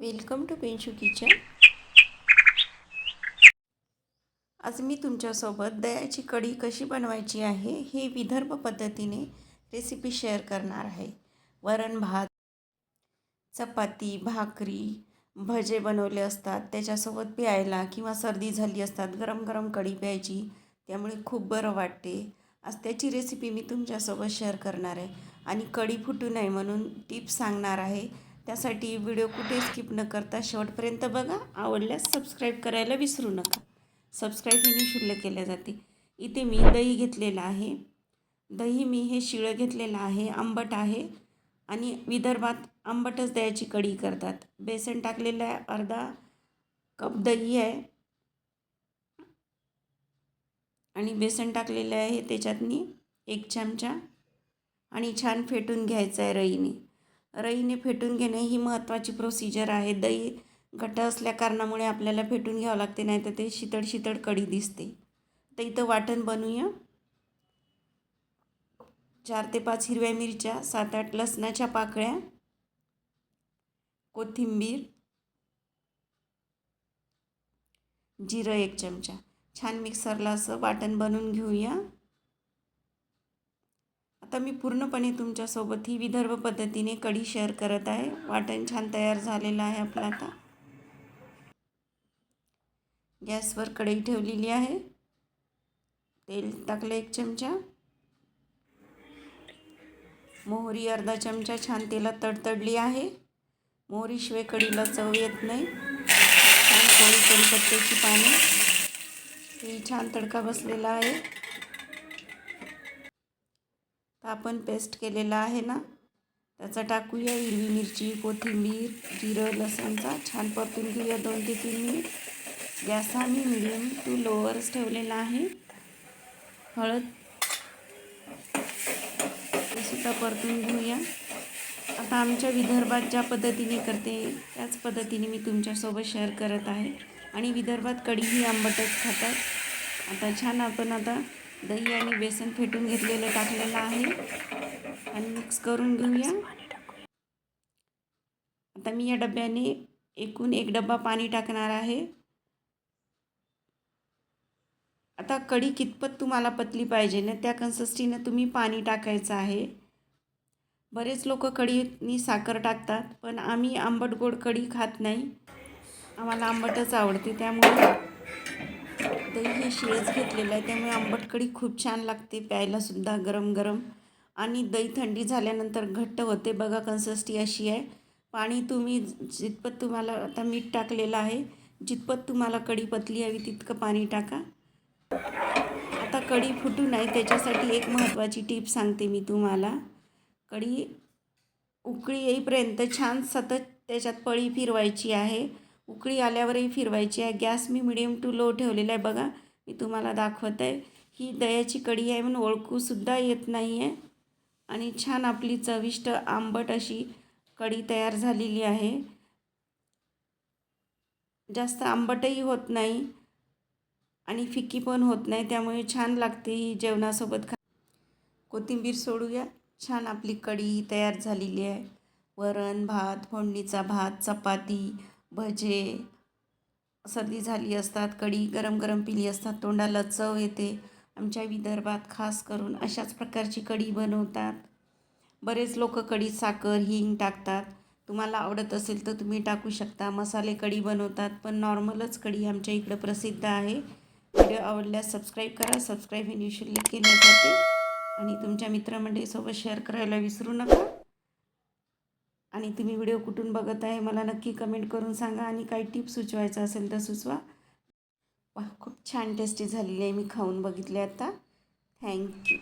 Welcome to पिंशू kitchen आज मी तुमच्यासोबत दह्याची कढी कशी बनवायची आहे हे विदर्भ पद्धतीने रेसिपी शेअर करणार आहे. वरण भात चपाती भाकरी भजे बनवले असतात. त्याच्यासोबत प्यायला किंवा सर्दी झाली असतात गरम गरम कढी प्यायची त्यामुळे खूप बरं वाटते. आज त्याची रेसिपी मी तुमच्यासोबत शेअर करणार आहे. आणि कढी फुटू नये म्हणून टिप्स सांगणार आहे. त्यासाठी व्हिडिओ कुठे स्किप न करता शेवटपर्यंत बघा. आवडल्यास सबस्क्राईब करायला विसरू नका. सबस्क्राईब ही निशुल्क केल्या जाते. इथे मी दही घेतलेलं आहे. दही मी हे शिळं घेतलेलं आहे. आंबट आहे. आणि विदर्भात आंबटच दह्याची कढी करतात. बेसन टाकलेलं आहे. अर्धा कप दही आहे. आणि बेसन टाकलेलं आहे. त्याच्यातनी एक चमचा. आणि छान फेटून घ्यायचं आहे रईने. रईने फेटून घेणे ही महत्त्वाची प्रोसिजर आहे. दही घट्ट असल्या कारणामुळे आपल्याला फेटून घ्यावं लागते नाही तर ते शितळ शितळ कढी दिसते. तर इथं वाटण बनवूया. चार ते पाच हिरव्या मिरच्या सात आठ लसणाच्या पाकळ्या कोथिंबीर जिरं एक चमचा. छान मिक्सरला असं वाटण बनवून घेऊया. आता मी पूर्णपणे तुमच्यासोबत ही विदर्भ पद्धतीने कढी शेअर करत आहे. वाटण छान तयार झालेलं आहे आपलं आता. गॅसवर कढई ठेवलेली आहे. तेल टाकलं एक चमचा. मोहरी अर्धा चमचा छान तेलात तडतडली आहे. मोहरीशिवाय कढीला चव येत नाही. छान कोळी कढीपत्त्याची पाने. ही छान तडका बसलेला आहे. तर आपण पेस्ट केलेला आहे ना त्याचा टाकूया हिरवी मिरची कोथिंबीर जिरं लसणचा छान परतून घेऊया दोन ते तीन मिनिट गॅस हा मी मिडियम टू लोअरच ठेवलेला आहे. हळद सुद्धा परतून घेऊया. आता आमच्या विदर्भात ज्या पद्धतीने करते त्याच पद्धतीने मी तुमच्यासोबत शेअर करत आहे. आणि विदर्भात कढीही आंबटच खातात. आता छान आपण आता दही आणि बेसन फेटून घेतलेलं टाकलेलं आहे. आणि मिक्स करून घेऊया. आता मी या डब्याने एकूण एक डब्बा पाणी टाकणार आहे. आता कढी कितपत तुम्हाला पतली पाहिजे ना त्या कन्सिस्टीनं तुम्ही पाणी टाकायचं आहे. बरेच लोक कढीनी साखर टाकतात पण आम्ही आंबट गोड कढी खात नाही. आम्हाला आंबटच आवडते त्यामुळे दही हे शिळच घेतलेलं आहे त्यामुळे आंबट कढी खूप छान लागते प्यायलासुद्धा गरम गरम. आणि दही थंडी झाल्यानंतर घट्ट होते बघा कन्सिस्टी अशी आहे. पाणी तुम्ही जितपत तुम्हाला आता मीठ टाकलेलं आहे जितपत तुम्हाला कढी पतली हवी तितकं पाणी टाका. आता कढी फुटू नये त्याच्यासाठी एक महत्त्वाची टीप सांगते मी तुम्हाला. कढी उकळी येईपर्यंत छान सतत त्याच्यात पळी फिरवायची आहे. उकळी आल्यावरही फिरवायची आहे. गॅस मी मिडियम टू लो ठेवलेला आहे बघा. मी तुम्हाला दाखवत. आहे ही दह्याची कढी आहे म्हणून ओळखूसुद्धा येत नाही आहे आणि छान आपली चविष्ट आंबट अशी कढी तयार झालेली आहे. जास्त आंबटही होत नाही आणि फिक्की पण होत नाही. त्यामुळे छान लागते ही जेवणासोबत खा कोथिंबीर सोडूया. छान आपली कढी तयार झालेली आहे. वरण भात फोडणीचा भात चपाती भजे सर्दी झाली असतात कढी गरम गरम पिली असतात तोंडाला चव येते. आमच्या विदर्भात खास करून अशाच प्रकारची कढी बनवतात. बरेच लोक कढीत साखर हिंग टाकतात. तुम्हाला आवडत असेल तर तुम्ही टाकू शकता. मसाले कढी बनवतात पण नॉर्मलच कढी आमच्या इकडं प्रसिद्ध आहे. व्हिडिओ आवडल्यास सबस्क्राईब करा. सबस्क्राईब हे निशुल्क केले जाते. आणि तुमच्या मित्रमंडळीसोबत शेअर करायला विसरू नका. आणि तुम्ही व्हिडिओ कुठून बघत आहे मला नक्की कमेंट करून सांगा आणि काही टिप्स सुचवायचं असेल तर सुचवा. वा खूप छान टेस्टी झालेली आहे मी खाऊन बघितले आता. थँक्यू